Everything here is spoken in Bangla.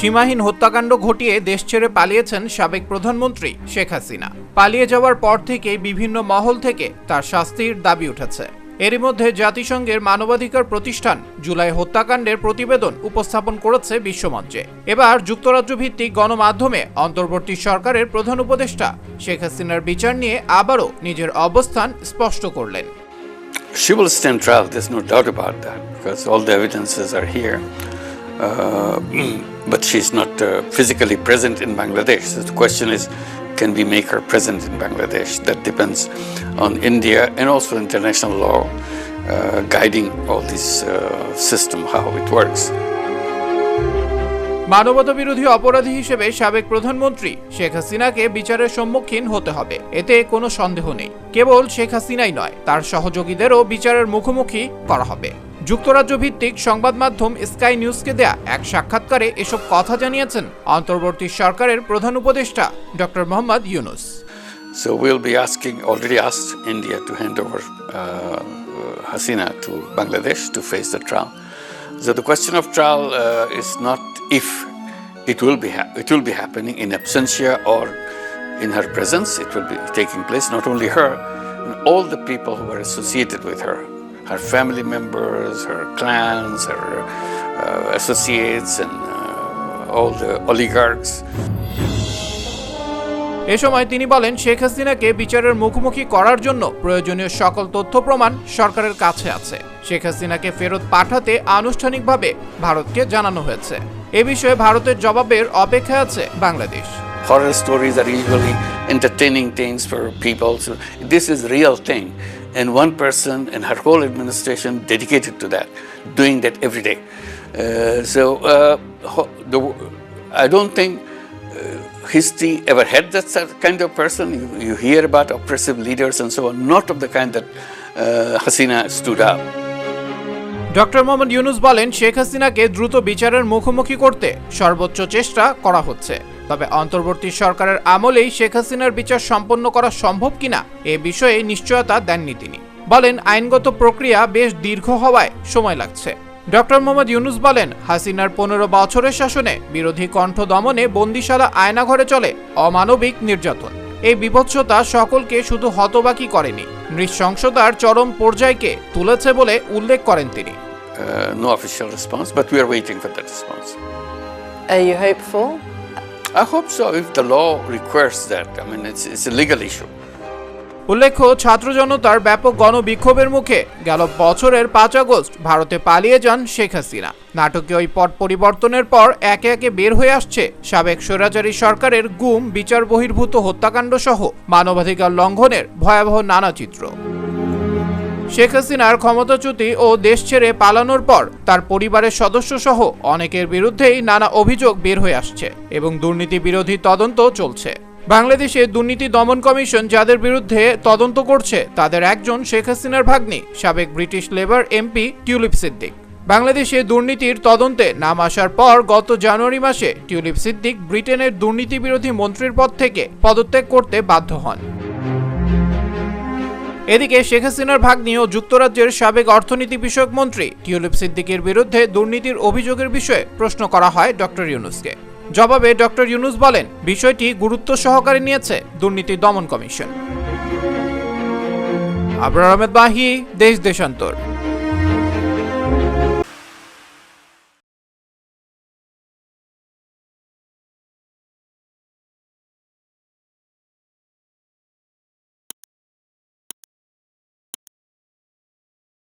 সীমাহীন হত্যাকাণ্ড ঘটিয়ে দেশ ছেড়ে পালিয়েছেন সাবেক প্রধানমন্ত্রী শেখ হাসিনা। পালিয়ে যাওয়ার পর থেকেই বিভিন্ন মহল থেকে তার শাস্তির দাবি উঠেছে। এরই মধ্যে জাতিসংঘের মানবাধিকার প্রতিষ্ঠান জুলাই হত্যাকাণ্ডের প্রতিবেদন উপস্থাপন করেছে বিশ্বমঞ্চে। এবার যুক্তরাজ্য ভিত্তিক গণমাধ্যমে অন্তর্বর্তী সরকারের প্রধান উপদেষ্টা শেখ হাসিনার বিচার নিয়ে আবারও নিজের অবস্থান স্পষ্ট করলেন। She will stand trial, there's no doubt about that, because all the evidences are here. Uh, but she's not uh, physically present in Bangladesh. So the question is, can we make her present in Bangladesh? That depends on India and also international law uh, guiding all this uh, system, how it works. মানবতা বিরোধী অপরাধী হিসেবে সাবেক প্রধানমন্ত্রী শেখ হাসিনাকে বিচারের সম্মুখীন হতে হবে এতে কোনো সন্দেহ নেই কেবল শেখ হাসিনাই নয় তার সহযোগীদেরও বিচারের মুখোমুখি করা হবে যুক্তরাজ্য ভিত্তিক সংবাদ মাধ্যম স্কাই নিউজকে দেয়া এক সাক্ষাৎকারে এসব কথা জানিয়েছেন অন্তর্বর্তী সরকারের প্রধান উপদেষ্টা doctor Mohammad Yunus So we'll be asking, already asked India to hand over uh, Hasina to Bangladesh to face the trial. So the question of trial uh, is not if it will be it will be happening in absentia or in her presence. It will be taking place. Not only her, and all the people who are associated with her, her family members, her clans, her uh, associates, and uh, all the oligarchs. এ সময় তিনি বলেন শেখ হাসিনাকে বিচারের মুখোমুখি করার জন্য প্রয়োজনীয় সকল তথ্য প্রমাণ সরকারের কাছে আছে শেখ হাসিনাকে ফেরত পাঠাতে আনুষ্ঠানিকভাবে ভারতকে জানানো হয়েছে এ বিষয়ে ভারতের জবাবের অপেক্ষায় আছে Bangladesh horror stories are usually entertaining things for people. So this is real thing, and one person and her whole administration dedicated to that, doing that every day. Uh, so uh, the, I don't think uh, history ever had that kind of person. You, you hear about oppressive leaders and so on, not of the kind that uh, Hasina stood up. Doctor Mohammad Yunus বলেন শেখ হাসিনাকে দ্রুত বিচারের মুখোমুখি করতে সর্বোচ্চ চেষ্টা করা হচ্ছে তবে অন্তর্বর্তী সরকারের আমলেই শেখ হাসিনার বিচার সম্পন্ন করা সম্ভব কিনা এ বিষয়ে নিশ্চয়তা দেননি তিনি। বলেন আইনগত প্রক্রিয়া বেশ দীর্ঘ হওয়ায় সময় লাগছে। ডক্টর মোহাম্মদ ইউনুস বলেন হাসিনার পনেরো বছরের শাসনে বিরোধী কণ্ঠ দমনে বন্দিশালা আয়নাঘরে চলে অমানবিক নির্যাতন। এই বিভৎসতা সকলকে শুধু হতবাকি করেনি নৃশংসতার চরম পর্যায়কে তুলেছে বলে উল্লেখ করেন তিনি। Uh, no official response, but we are waiting for that response. Are you hopeful? I hope so if the law requires that. I mean, it's, it's a legal issue. উল্লেখ্য ছাত্র জনতার ব্যাপক গণবিক্ষোভের মুখে গেল বছরের পাঁচ আগস্ট ভারতে পালিয়ে যান শেখ হাসিনা নাটকে ওই পট পরিবর্তনের পর একে একে বের হয়ে আসছে সাবেক স্বৈরাচারী সরকারের গুম বিচার বহির্ভূত হত্যাকাণ্ড সহ মানবাধিকার লঙ্ঘনের ভয়াবহ নানা চিত্র শেখ হাসিনার ক্ষমতাচ্যুতি ও দেশ ছেড়ে পালানোর পর তার পরিবারের সদস্য সহ অনেকের বিরুদ্ধেই নানা অভিযোগ বের হয়ে আসছে এবং দুর্নীতি বিরোধী তদন্ত চলছে। বাংলাদেশে দুর্নীতি দমন কমিশন যাদের বিরুদ্ধে তদন্ত করছে, তাদের একজন শেখ হাসিনার ভাগ্নি, সাবেক British Labour MP Tulip Siddiq. বাংলাদেশে দুর্নীতির তদন্তে নাম আসার পর গত জানুয়ারি মাসে টিউলিপ সিদ্দিক ব্রিটেনের দুর্নীতি বিরোধী মন্ত্রীর পদ থেকে পদত্যাগ করতে বাধ্য হন। এদিকে শেখ হাসিনার ভাগ্নিও যুক্তরাজ্যের সাবেক অর্থনীতি বিষয়ক মন্ত্রী টিউলিপ সিদ্দিকের বিরুদ্ধে দুর্নীতির অভিযোগের বিষয়ে প্রশ্ন করা হয় ডক্টর ইউনুসকে। জবাবে ডক্টর ইউনুস বলেন, বিষয়টি গুরুত্ব সহকারে নিয়েছে দুর্নীতি দমন কমিশন। আবরার আহমেদ বাহি, দেশ দেশান্তর।